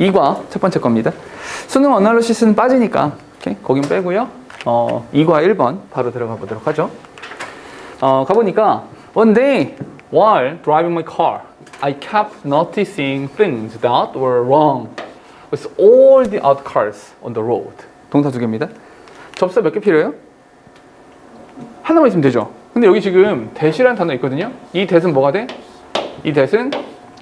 2과 첫 번째 겁니다. 수능 어널리시스는 빠지니까 오케이? 거긴 빼고요. 어, 2과 1번 바로 들어가 보도록 하죠. 어, 가보니까 one day while driving my car, I kept noticing things that were wrong with all the other cars on the road. 동사 두 개입니다. 접사 몇 개 필요해요? 하나만 있으면 되죠. 근데 여기 지금 대시라는 단어 있거든요. 이 대은 뭐가 돼? 이 대은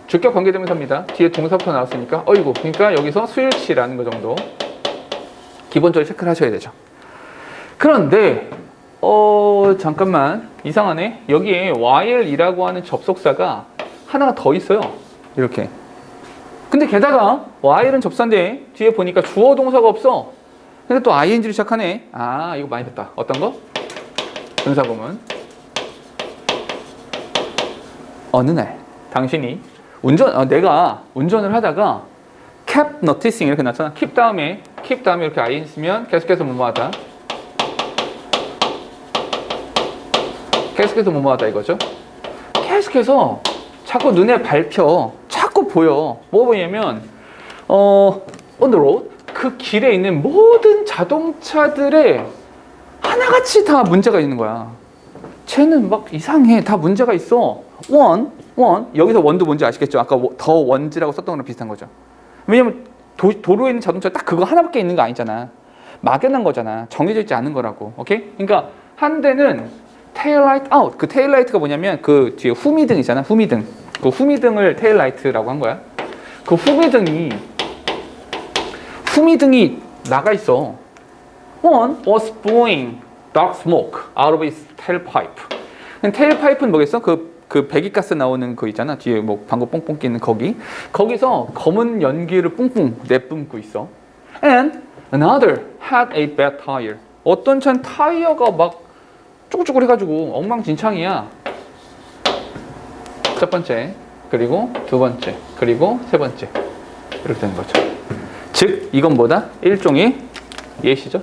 주격 관계대명사입니다. 뒤에 동사부터 나왔으니까 어이구. 그러니까 여기서 수일치라는 거 정도 기본적으로 체크를 하셔야 되죠. 그런데 어 잠깐만 이상하네. 여기에 while이라고 하는 접속사가 하나가 더 있어요. 이렇게. 근데 게다가 while은 접사인데 뒤에 보니까 주어 동사가 없어. 근데 또 ing로 시작하네. 아 이거 많이 됐다. 어떤 거? 분사구문. 어느 날 당신이 운전 어, 내가 운전을 하다가 kept noticing 이렇게 났잖아. keep 다음에 keep 다음에 이렇게 ing 쓰면 계속해서 뭐뭐하다. 계속해서 뭐뭐하다 이거죠. 계속해서 자꾸 눈에 밟혀, 자꾸 보여. 뭐 보냐면 어 on the road 그 길에 있는 모든 자동차들의 하나같이 다 문제가 있는 거야. 쟤는 막 이상해. 다 문제가 있어. 원, 원. 여기서 원도 뭔지 아시겠죠? 아까 워- 더 원지라고 썼던 거랑 비슷한 거죠. 왜냐면 도, 도로에 있는 자동차 딱 그거 하나밖에 있는 거 아니잖아. 막연한 거잖아. 정해져 있지 않은 거라고. 오케이? 그러니까 한 대는 테일라이트 아웃. 그 테일라이트가 뭐냐면 그 뒤에 후미등 있잖아. 후미등. 그 후미등을 테일라이트라고 한 거야. 그 후미등이 후미등이 나가 있어. One was blowing dark smoke out of its tailpipe. 테일파이프는 뭐겠어? 그, 그 배기가스 나오는 거 있잖아. 뒤에 뭐 방구 뽕뽕 끼는 거기. 거기서 검은 연기를 뿡뿡 내뿜고 있어. And another had a bad tire. 어떤 차는 타이어가 막 쪼글쪼글 해가지고 엉망진창이야. 첫 번째, 그리고 두 번째, 그리고 세 번째. 이렇게 되는 거죠. 즉, 이건 뭐다? 일종의 예시죠.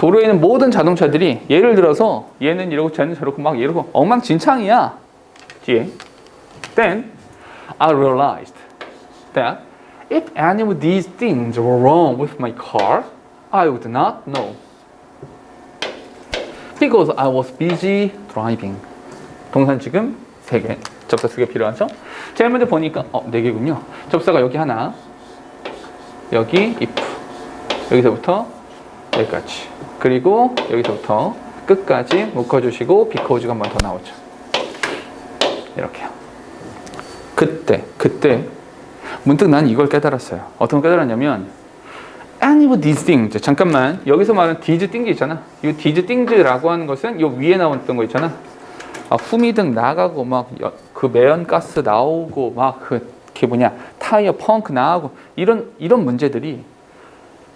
도로에 있는 모든 자동차들이 예를 들어서 얘는 이러고 쟤는 저렇고 막 이러고 엉망진창이야. 뒤에. Then I realized that if any of these things were wrong with my car, I would not know. Because I was busy driving. 동산 지금 세 개. 접사 세개 필요하죠? 제일 먼저 보니까 어, 네 개군요. 접사가 여기 하나. 여기 if. 여기서부터 여기까지. 그리고 여기서부터 끝까지 묶어주시고 비커우즈가 한 번 더 나오죠. 이렇게요. 그때, 그때 문득 난 이걸 깨달았어요. 어떤 걸 깨달았냐면 any these things. 잠깐만 여기서 말하는 these things 있잖아. 이 these things라고 하는 것은 이 위에 나왔던 거 있잖아. 아, 후미등 나가고 막 그 매연 가스 나오고 막그 그게 뭐냐 타이어 펑크 나오고 이런 이런 문제들이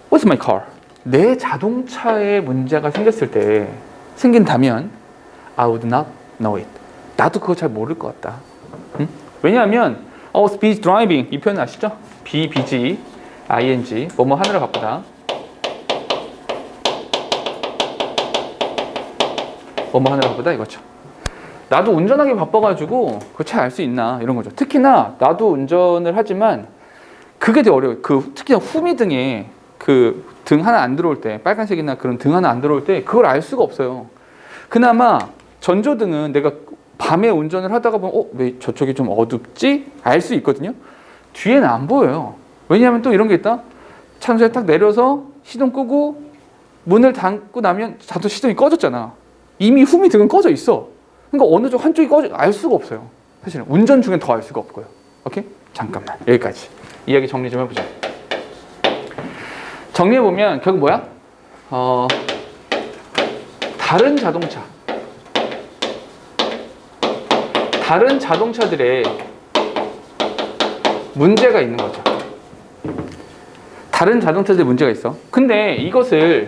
What's my car? 내 자동차에 문제가 생겼을 때 생긴다면 I would not know it. 나도 그거 잘 모를 것 같다. 응? 왜냐하면 I was busy driving 이 표현 아시죠? be busy, ing 뭐뭐 하느라 바쁘다. 뭐뭐 하느라 바쁘다 이거죠. 나도 운전하기 바빠가지고 그차알수 있나 이런 거죠. 특히나 나도 운전을 하지만 그게 되게 어려워요. 그 특히나 후미등에 그 등 하나 안 들어올 때 빨간색이나 그런 등 하나 안 들어올 때 그걸 알 수가 없어요. 그나마 전조등은 내가 밤에 운전을 하다가 보면 어 왜 저쪽이 좀 어둡지 알 수 있거든요. 뒤에는 안 보여요. 왜냐하면 또 이런 게 있다. 차선에 딱 내려서 시동 끄고 문을 닫고 나면 자동 시동이 꺼졌잖아. 이미 후미 등은 꺼져 있어. 그러니까 어느 쪽 한쪽이 꺼져 알 수가 없어요. 사실은 운전 중엔 더알 수가 없고요. 오케이? 잠깐만 여기까지 이야기 정리 좀 해보자. 정리해 보면 결국 뭐야? 어 다른 자동차, 다른 자동차들의 문제가 있는 거죠. 다른 자동차들의 문제가 있어. 근데 이것을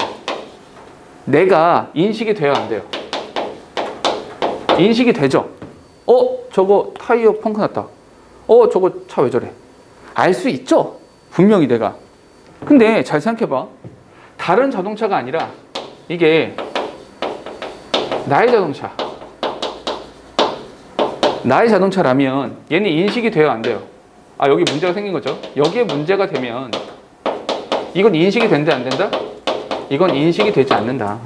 내가 인식이 돼야 안 돼요. 인식이 되죠. 어, 저거 타이어 펑크 났다. 어, 저거 차 왜 저래? 알 수 있죠. 분명히 내가. 근데 잘 생각해봐. 다른 자동차가 아니라 이게 나의 자동차. 나의 자동차라면 얘는 인식이 돼요, 안 돼요? 아 여기 문제가 생긴 거죠. 여기에 문제가 되면 이건 인식이 된다 안 된다? 이건 인식이 되지 않는다.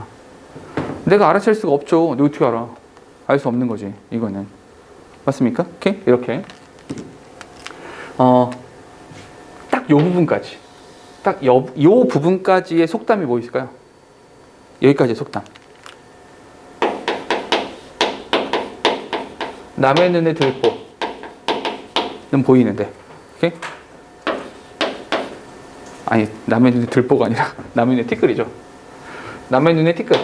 내가 알아챌 수가 없죠. 너 어떻게 알아? 알 수 없는 거지. 이거는 맞습니까? 오케이 이렇게 어 딱 요 부분까지 딱 요, 요 부분까지의 속담이 뭐 있을까요? 여기까지의 속담. 남의 눈에 들보는 보이는데, 오케이? 아니 남의 눈에 들보가 아니라 남의 눈에 티끌이죠. 남의 눈에 티끌.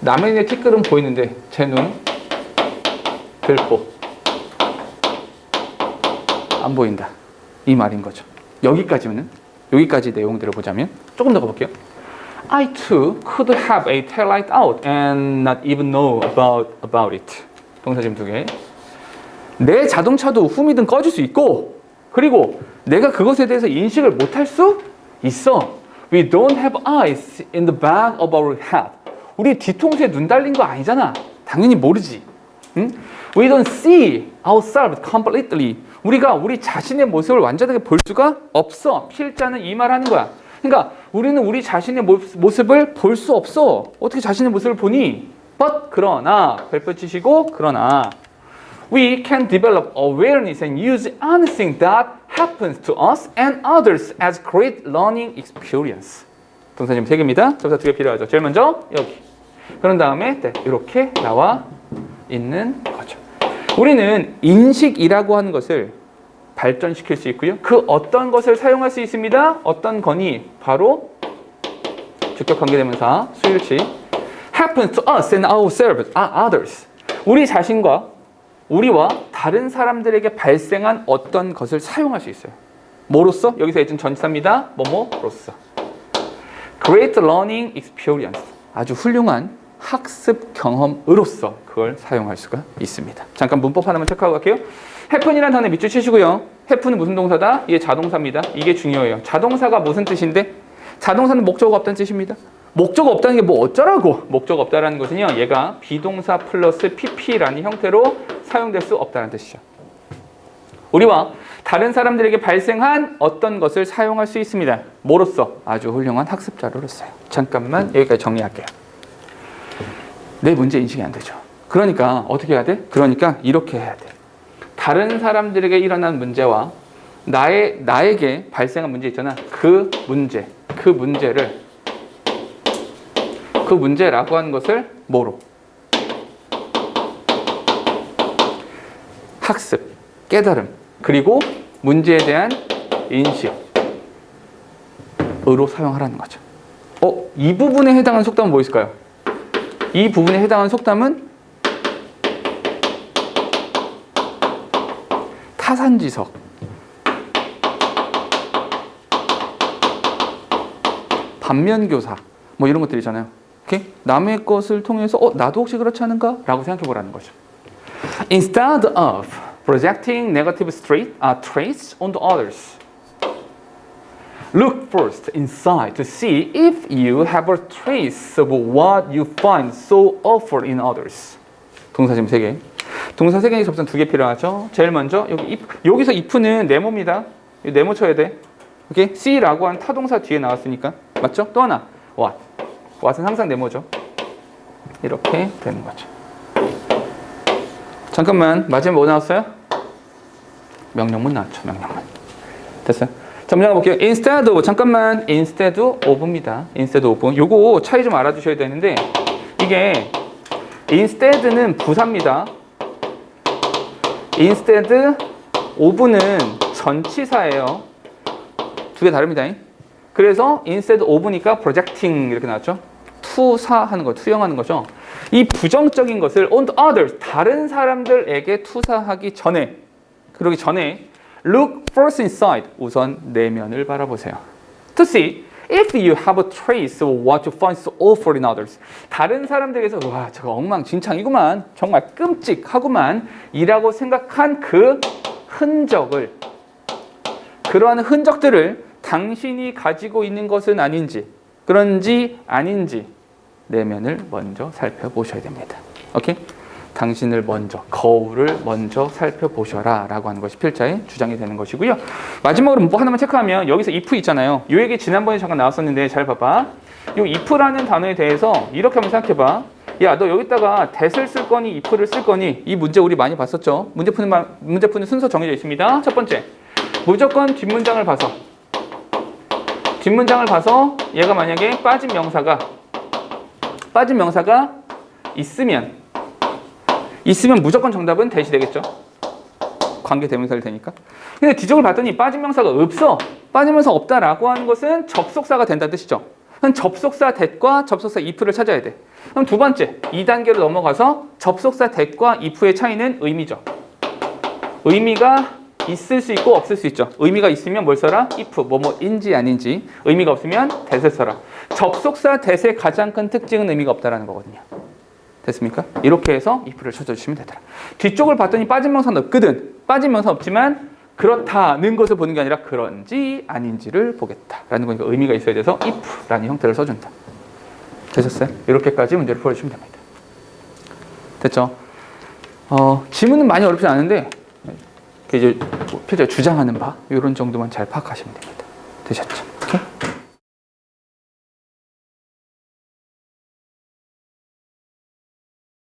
남의 눈에 티끌은 보이는데 제 눈 들보 안 보인다. 이 말인 거죠. 여기까지는 여기까지 내용들을 보자면 조금 더 가볼게요. I too could have a taillight out and not even know about about it. 동사 지금 두 개. 내 자동차도 흠이든 꺼질 수 있고 그리고 내가 그것에 대해서 인식을 못할 수 있어. We don't have eyes in the back of our head. 우리 뒤통수에 눈 달린 거 아니잖아. 당연히 모르지. 응? We don't see ourselves completely. 우리가 우리 자신의 모습을 완전하게 볼 수가 없어. 필자는 이 말 하는 거야. 그러니까 우리는 우리 자신의 모- 모습을 볼 수 없어. 어떻게 자신의 모습을 보니? But 그러나 별표 치시고 그러나 we can develop awareness and use anything that happens to us and others as great learning experience. 동사 지금 세 개입니다. 접사 두 개 필요하죠. 제일 먼저 여기. 그런 다음에 네, 이렇게 나와 있는. 우리는 인식이라고 하는 것을 발전시킬 수 있고요. 그 어떤 것을 사용할 수 있습니다. 어떤 거니 바로 주격 관계대명사 수일치 happens to us and ourselves, others. 우리 자신과 우리와 다른 사람들에게 발생한 어떤 것을 사용할 수 있어요. 뭐로써? 여기서 예전 전치사입니다. 뭐뭐로써. Great learning experience. 아주 훌륭한 학습 경험으로서 그걸 사용할 수가 있습니다. 잠깐 문법 하나만 체크하고 갈게요. happen이라는 단어 밑줄 치시고요. happen은 무슨 동사다? 이게 자동사입니다. 이게 중요해요. 자동사가 무슨 뜻인데? 자동사는 목적어가 없다는 뜻입니다. 목적어 없다는 게 뭐 어쩌라고? 목적어 없다라는 것은요. 얘가 비동사 플러스 pp라는 형태로 사용될 수 없다는 뜻이죠. 우리와 다른 사람들에게 발생한 어떤 것을 사용할 수 있습니다. 뭐로써? 아주 훌륭한 학습 자료로서요. 잠깐만 여기까지 정리할게요. 내 문제 인식이 안 되죠. 그러니까 어떻게 해야 돼? 그러니까 이렇게 해야 돼. 다른 사람들에게 일어난 문제와 나의 나에게 발생한 문제 있잖아. 그 문제, 그 문제를 그 문제라고 하는 것을 뭐로? 학습, 깨달음, 그리고 문제에 대한 인식으로 사용하라는 거죠. 어, 이 부분에 해당하는 속담은 뭐 있을까요? 이 부분에 해당하는 속담은 타산지석. 반면교사. 뭐 이런 것들 있잖아요. 오케이? 남의 것을 통해서 어, 나도 혹시 그렇지 않은가? 라고 생각해 보라는 거죠. Instead of projecting negative trait, uh, traits onto others, look first inside to see if you have a trace of what you find so awful in others. 동사 지금 세 개. 동사 세 개의 접선 두 개 필요하죠. 제일 먼저 여기 if, 여기서 if는 네모입니다. 이 네모 쳐야 돼. 오케이? C라고 한 타동사 뒤에 나왔으니까 맞죠? 또 하나 what. what은 항상 네모죠. 이렇게 되는 거죠. 잠깐만 마지막 뭐 나왔어요? 명령문 나왔죠. 명령문. 됐어요? 점장 볼게요. instead of 잠깐만 instead of입니다. instead of 요거 차이 좀 알아두셔야 되는데 이게 instead는 부사입니다. instead of는 전치사예요. 두 개 다릅니다. 그래서 instead of니까 projecting 이렇게 나왔죠. 투사하는 거, 투영하는 거죠. 이 부정적인 것을 on others 다른 사람들에게 투사하기 전에 그러기 전에 look first inside 우선 내면을 바라보세요. To see if you have a trace of what you find so awful in others. 다른 사람들에게서 와 저거 엉망진창이구만 정말 끔찍하구만 이라고 생각한 그 흔적을 그러한 흔적들을 당신이 가지고 있는 것은 아닌지 그런지 아닌지 내면을 먼저 살펴보셔야 됩니다. 오케이? 당신을 먼저 거울을 먼저 살펴보셔라 라고 하는 것이 필자의 주장이 되는 것이고요. 마지막으로 뭐 하나만 체크하면 여기서 if 있잖아요. 요 얘기 지난번에 잠깐 나왔었는데 잘 봐봐. 요 if라는 단어에 대해서 이렇게 한번 생각해봐. 야, 너 여기다가 that을 쓸 거니 if를 쓸 거니 이 문제 우리 많이 봤었죠. 문제 푸는 마- 문제 푸는 순서 정해져 있습니다. 첫 번째, 무조건 뒷문장을 봐서 뒷문장을 봐서 얘가 만약에 빠진 명사가 빠진 명사가 있으면 있으면 무조건 정답은 대시 되겠죠. 관계 대명사를 되니까. 근데 뒤적을 봤더니 빠진 명사가 없어. 빠진 명사 없다라고 하는 것은 접속사가 된다는 뜻이죠. 그럼 접속사 that과 접속사 if를 찾아야 돼. 그럼 두 번째, 2단계로 넘어가서 접속사 that과 if의 차이는 의미죠. 의미가 있을 수 있고 없을 수 있죠. 의미가 있으면 뭘 써라? if, 뭐뭐인지 아닌지. 의미가 없으면 that을 써라. 접속사 that의 가장 큰 특징은 의미가 없다라는 거거든요. 됐습니까? 이렇게 해서 if를 찾아주시면 되더라. 뒤쪽을 봤더니 빠진 명사는 없거든. 빠진 명사 없지만 그렇다는 것을 보는 게 아니라 그런지 아닌지를 보겠다라는 거니까 의미가 있어야 돼서 if라는 형태를 써준다. 되셨어요? 이렇게까지 문제를 풀어주시면 됩니다. 됐죠? 어, 지문은 많이 어렵지 않은데 이제 필자 주장하는 바 이런 정도만 잘 파악하시면 됩니다. 되셨죠?